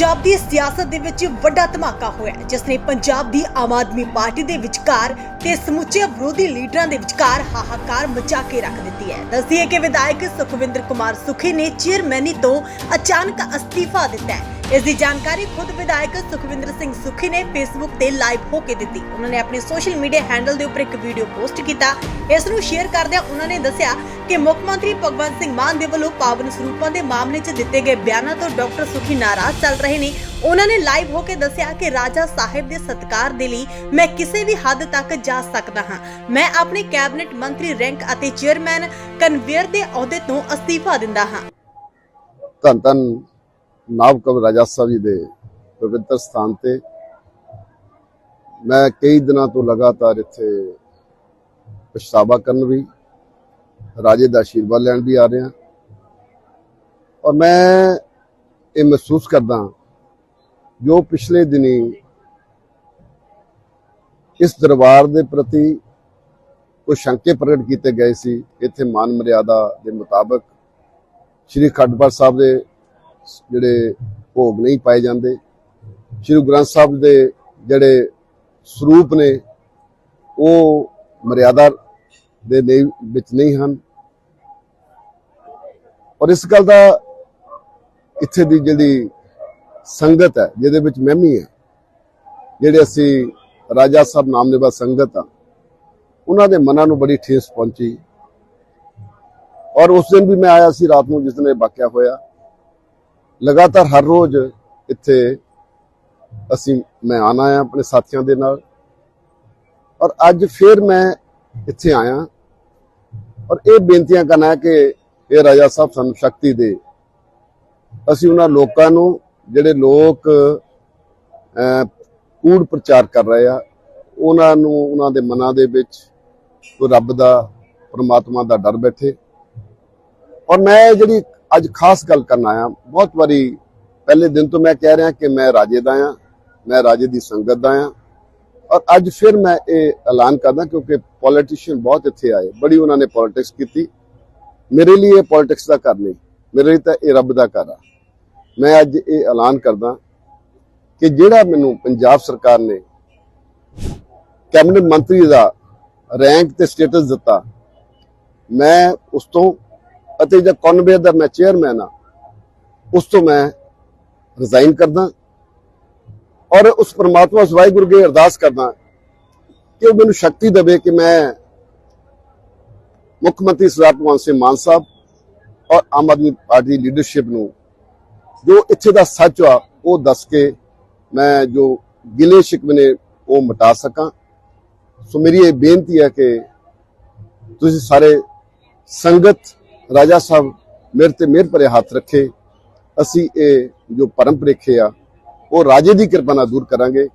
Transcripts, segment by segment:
ਪੰਜਾਬ ਦੀ ਸਿਆਸਤ ਦੇ ਵਿੱਚ ਵੱਡਾ ਧਮਾਕਾ ਹੋਇਆ ਹੈ, ਜਿਸ ਨੇ ਪੰਜਾਬ ਦੀ ਆਮ ਆਦਮੀ ਪਾਰਟੀ ਦੇ ਵਿਚਕਾਰ ਤੇ ਸਮੁੱਚੇ ਵਿਰੋਧੀ ਲੀਡਰਾਂ ਦੇ ਵਿਚਕਾਰ ਹਾਹਾਕਾਰ ਮਚਾ ਕੇ ਰੱਖ ਦਿੱਤੀ ਹੈ। ਦੱਸਦੀ ਹੈ ਕਿ ਵਿਧਾਇਕ ਸੁਖਵਿੰਦਰ ਕੁਮਾਰ ਸੁਖੀ ਨੇ ਚੇਅਰਮੈਨੀ ਤੋਂ ਅਚਾਨਕ ਅਸਤੀਫਾ ਦਿੱਤਾ ਹੈ। ਇਸ ਦੀ ਜਾਣਕਾਰੀ ਖੁਦ ਵਿਧਾਇਕ ਸੁਖਵਿੰਦਰ ਸਿੰਘ ਸੁਖੀ ਨੇ ਫੇਸਬੁੱਕ ਤੇ ਲਾਈਵ ਹੋ ਕੇ ਦਿੱਤੀ। ਉਹਨਾਂ ਨੇ ਆਪਣੇ ਸੋਸ਼ਲ ਮੀਡੀਆ ਹੈਂਡਲ ਦੇ ਉੱਪਰ ਇੱਕ ਵੀਡੀਓ ਪੋਸਟ ਕੀਤਾ। ਇਸ ਨੂੰ ਸ਼ੇਅਰ ਕਰਦਿਆਂ ਉਹਨਾਂ ਨੇ ਦੱਸਿਆ ਕਿ ਮੁੱਖ ਮੰਤਰੀ ਭਗਵੰਤ ਸਿੰਘ ਮਾਨ ਦੇ ਵੱਲੋਂ ਪਾਵਨ ਸਰੂਪਾਂ ਦੇ ਮਾਮਲੇ 'ਚ ਦਿੱਤੇ ਗਏ ਬਿਆਨਾਂ ਤੋਂ ਡਾਕਟਰ ਸੁਖੀ ਨਾਰਾਜ਼ ਚੱਲ ਰਹੇ ਨੇ। ਉਹਨਾਂ ਨੇ ਲਾਈਵ ਹੋ ਕੇ ਦੱਸਿਆ ਕਿ ਰਾਜਾ ਸਾਹਿਬ ਦੇ ਸਤਕਾਰ ਦੇ ਲਈ ਮੈਂ ਕਿਸੇ ਵੀ ਹੱਦ ਤੱਕ ਜਾ ਸਕਦਾ ਹਾਂ। ਮੈਂ ਆਪਣੇ ਕੈਬਨਿਟ ਮੰਤਰੀ ਰੈਂਕ ਅਤੇ ਚੇਅਰਮੈਨ ਕਨਵੇਅਰ ਦੇ ਅਹੁਦੇ ਤੋਂ ਅਸਤੀਫਾ ਦਿੰਦਾ ਹਾਂ। ਧੰਨ ਧੰਨ ਨਾਵ ਕਵ ਰਾਜਾ ਸਾਹਿਬ ਜੀ ਦੇ ਪਵਿੱਤਰ ਸਥਾਨ ਤੇ ਮੈਂ ਕਈ ਦਿਨਾਂ ਤੋਂ ਲਗਾਤਾਰ ਇੱਥੇ ਪਛਤਾਵਾ ਕਰਨ ਵੀ, ਰਾਜੇ ਦਾ ਆਸ਼ੀਰਵਾਦ ਲੈਣ ਵੀ ਆ ਰਿਹਾ। ਔਰ ਮੈਂ ਇਹ ਮਹਿਸੂਸ ਕਰਦਾ ਜੋ ਪਿਛਲੇ ਦਿਨੀ ਇਸ ਦਰਬਾਰ ਦੇ ਪ੍ਰਤੀ ਕੁਝ ਸ਼ੰਕੇ ਪ੍ਰਗਟ ਕੀਤੇ ਗਏ ਸੀ, ਇੱਥੇ ਮਾਨ ਮਰਿਆਦਾ ਦੇ ਮੁਤਾਬਕ ਸ਼੍ਰੀ ਖੱਡਪੜ ਸਾਹਿਬ ਦੇ ਜਿਹੜੇ ਭੋਗ ਨਹੀਂ ਪਾਏ ਜਾਂਦੇ। ਸ਼੍ਰੀ ਗੁਰੂ ਗ੍ਰੰਥ ਸਾਹਿਬ ਦੇ ਜਿਹੜੇ ਸਰੂਪ ਨੇ, ਉਹ ਮਰਿਆਦਾ ਦੇ ਨਹੀਂ, ਵਿੱਚ ਨਹੀਂ ਹਨ। ਔਰ ਇਸ ਗੱਲ ਦਾ ਇੱਥੇ ਦੀ ਜਿਹੜੀ ਸੰਗਤ ਹੈ, ਜਿਹਦੇ ਵਿੱਚ ਮੈਂ ਵੀ ਹਾਂ, ਜਿਹੜੇ ਅਸੀਂ ਰਾਜਾ ਸਾਹਿਬ ਨਾਮ ਨਾਮਨੇਵਾ ਸੰਗਤ ਆ ਉਹਨਾਂ ਦੇ ਮਨਾਂ ਨੂੰ ਬੜੀ ਠੇਸ ਪਹੁੰਚੀ। ਔਰ ਉਸ ਦਿਨ ਵੀ ਮੈਂ ਆਇਆ ਸੀ, ਰਾਤ ਨੂੰ ਜਿਸ ਦਿਨ ਇਹ ਵਾਕਿਆ ਹੋਇਆ ਲਗਾਤਾਰ ਹਰ ਰੋਜ਼ ਇੱਥੇ ਅਸੀਂ ਮੈਂ ਆਣਾ ਆ ਆਪਣੇ ਸਾਥੀਆਂ ਦੇ ਨਾਲ। ਔਰ ਅੱਜ ਫਿਰ ਮੈਂ ਇੱਥੇ ਆਇਆ। ਔਰ ਇਹ ਬੇਨਤੀਆਂ ਕਰਨਾ ਕਿ ਇਹ ਰਾਜਾ ਸਾਹਿਬ ਸਾਨੂੰ ਸ਼ਕਤੀ ਦੇ। ਅਸੀਂ ਉਹਨਾਂ ਲੋਕਾਂ ਨੂੰ ਜਿਹੜੇ ਲੋਕ ਕੂੜ ਪ੍ਰਚਾਰ ਕਰ ਰਹੇ ਆ, ਉਹਨਾਂ ਨੂੰ ਉਹਨਾਂ ਦੇ ਮਨਾਂ ਦੇ ਵਿੱਚ ਰੱਬ ਦਾ, ਪਰਮਾਤਮਾ ਦਾ ਡਰ ਬੈਠੇ। ਔਰ ਮੈਂ ਜਿਹੜੀ ਅੱਜ ਖਾਸ ਗੱਲ ਕਰਨ ਆਇਆ। ਬਹੁਤ ਵਾਰੀ ਪਹਿਲੇ ਦਿਨ ਤੋਂ ਮੈਂ ਕਹਿ ਰਿਹਾ ਕਿ ਮੈਂ ਰਾਜੇ ਦਾ ਆ ਮੈਂ ਰਾਜੇ ਦੀ ਸੰਗਤ ਦਾ ਆ ਔਰ ਅੱਜ ਫਿਰ ਮੈਂ ਇਹ ਐਲਾਨ ਕਰਦਾ ਕਿਉਂਕਿ ਪੋਲੀਟੀਸ਼ੀਅਨ ਬਹੁਤ ਇੱਥੇ ਆਏ। ਬੜੀ ਉਹਨਾਂ ਨੇ ਪੋਲਿਟਿਕਸ ਕੀਤੀ। ਮੇਰੇ ਲਈ ਇਹ ਪੋਲਿਟਿਕਸ ਦਾ ਘਰ ਨਹੀਂ। ਮੇਰੇ ਲਈ ਤਾਂ ਇਹ ਰੱਬ ਦਾ ਘਰ ਆ। ਮੈਂ ਅੱਜ ਇਹ ਐਲਾਨ ਕਰਦਾ ਕਿ ਜਿਹੜਾ ਮੈਨੂੰ ਪੰਜਾਬ ਸਰਕਾਰ ਨੇ ਕੈਬਨਿਟ ਮੰਤਰੀ ਦਾ ਰੈਂਕ ਤੇ ਸਟੇਟਸ ਦਿੱਤਾ, ਮੈਂ ਉਸ ਤੋਂ ਅਤੇ ਜਿਹੜਾ ਕਨਵੇਅਰ ਦਾ ਮੈਂ ਚੇਅਰਮੈਨ ਆ ਉਸ ਤੋਂ ਮੈਂ ਰਿਜ਼ਾਈਨ ਕਰਦਾ ਔਰ ਉਸ ਪਰਮਾਤਮਾ ਉਸ ਵਾਹਿਗੁਰੂ ਅੱਗੇ ਅਰਦਾਸ ਕਰਦਾ ਕਿ ਉਹ ਮੈਨੂੰ ਸ਼ਕਤੀ ਦੇਵੇ ਕਿ ਮੈਂ ਮੁੱਖ ਮੰਤਰੀ ਸਰਦਾਰ ਭਗਵੰਤ ਸਿੰਘ ਮਾਨ ਸਾਹਿਬ ਔਰ ਆਮ ਆਦਮੀ ਪਾਰਟੀ ਦੀ ਲੀਡਰਸ਼ਿਪ ਨੂੰ ਜੋ ਇੱਥੇ ਦਾ ਸੱਚ ਆ, ਉਹ ਦੱਸ ਕੇ ਮੈਂ ਜੋ ਗਿਲੇ ਸ਼ਿਕਵੇ ਨੇ ਉਹ ਮਿਟਾ ਸਕਾਂ। ਸੋ ਮੇਰੀ ਇਹ ਬੇਨਤੀ ਹੈ ਕਿ ਤੁਸੀਂ ਸਾਰੇ ਸੰਗਤ ਰਾਜਾ ਸਾਹਿਬ ਮੇਰੇ ਤੇ ਮਿਹਰ ਭਰੇ ਹੱਥ ਰੱਖੇ। ਅਸੀਂ ਇਹ ਜੋ ਪਰਮ ਪ੍ਰੇਖੇ ਆ, ਉਹ ਰਾਜੇ ਦੀ ਕਿਰਪਾ ਨਾਲ ਦੂਰ ਕਰਾਂਗੇ।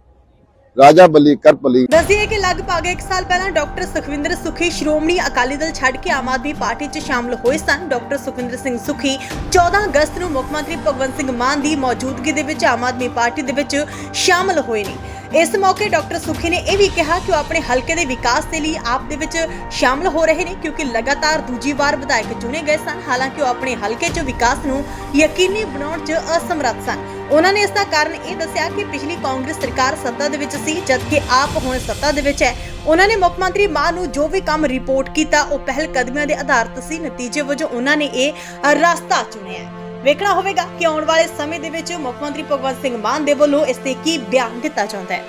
ਰਾਜਾ ਬੱਲੀ, ਕਰ ਦੱਸਦੀਏ ਕਿ ਲਗਭਗ 1 ਸਾਲ ਪਹਿਲਾਂ ਡਾਕਟਰ ਸੁਖਵਿੰਦਰ ਸੁਖੀ ਸ਼੍ਰੋਮਣੀ ਅਕਾਲੀ ਦਲ ਛੱਡ ਕੇ ਆਮ ਆਦਮੀ ਪਾਰਟੀ 'ਚ ਸ਼ਾਮਲ ਹੋਏ ਸਨ। ਡਾਕਟਰ ਸੁਖਵਿੰਦਰ ਸਿੰਘ ਸੁਖੀ 14 ਅਗਸਤ ਨੂੰ ਮੁੱਖ ਮੰਤਰੀ ਭਗਵੰਤ ਸਿੰਘ ਮਾਨ ਦੀ ਮੌਜੂਦਗੀ ਦੇ ਵਿੱਚ ਆਮ ਆਦਮੀ ਪਾਰਟੀ ਦੇ ਵਿੱਚ ਸ਼ਾਮਲ ਹੋਏ ਨੇ। ਇਸ ਮੌਕੇ ਡਾਕਟਰ ਸੁਖੀ ਨੇ ਇਹ ਵੀ ਕਿਹਾ ਕਿ ਉਹ ਆਪਣੇ ਹਲਕੇ ਦੇ ਵਿਕਾਸ ਦੇ ਲਈ ਆਪ ਦੇ ਵਿੱਚ ਸ਼ਾਮਲ ਹੋ ਰਹੇ ਨੇ, ਕਿਉਂਕਿ ਲਗਾਤਾਰ ਦੂਜੀ ਵਾਰ ਵਿਧਾਇਕ ਚੁਣੇ ਗਏ ਸਨ। ਹਾਲਾਂਕਿ ਉਹ ਆਪਣੇ ਹਲਕੇ 'ਚ ਵਿਕਾਸ ਨੂੰ ਯਕੀਨੀ ਬਣਾਉਣ 'ਚ ਅਸਮਰੱਥ ਸਨ। ਉਹਨਾਂ ਨੇ ਇਸ ਦਾ ਕਾਰਨ ਇਹ ਦੱਸਿਆ ਕਿ ਪਿਛਲੀ ਕਾਂਗਰਸ ਸਰਕਾਰ ਸੱਤਾ ਦੇ ਵਿੱਚ ਸੀ, ਜਦਕਿ ਆਪ ਹੁਣ ਸੱਤਾ ਦੇ ਵਿੱਚ ਹੈ। ਉਹਨਾਂ ਨੇ ਮੁੱਖ ਮੰਤਰੀ ਮਾਨ ਨੂੰ ਜੋ ਵੀ ਕੰਮ ਰਿਪੋਰਟ ਕੀਤਾ, ਉਹ ਪਹਿਲ ਕਦਮੀਆਂ ਦੇ ਆਧਾਰ ਤੇ ਸੀ। ਨਤੀਜੇ ਵਜੋਂ ਉਹਨਾਂ ਨੇ ਇਹ ਰਸਤਾ ਚੁਣਿਆ ਵੇਖਣਾ ਹੋਵੇਗਾ ਕਿ ਆਉਣ ਵਾਲੇ ਸਮੇਂ ਦੇ ਵਿੱਚ ਮੁੱਖ ਮੰਤਰੀ ਭਗਵੰਤ ਸਿੰਘ ਮਾਨ ਦੇ ਵੱਲੋਂ ਇਸ ਤੇ ਕੀ ਬਿਆਨ ਦਿੱਤਾ ਜਾਂਦਾ ਹੈ।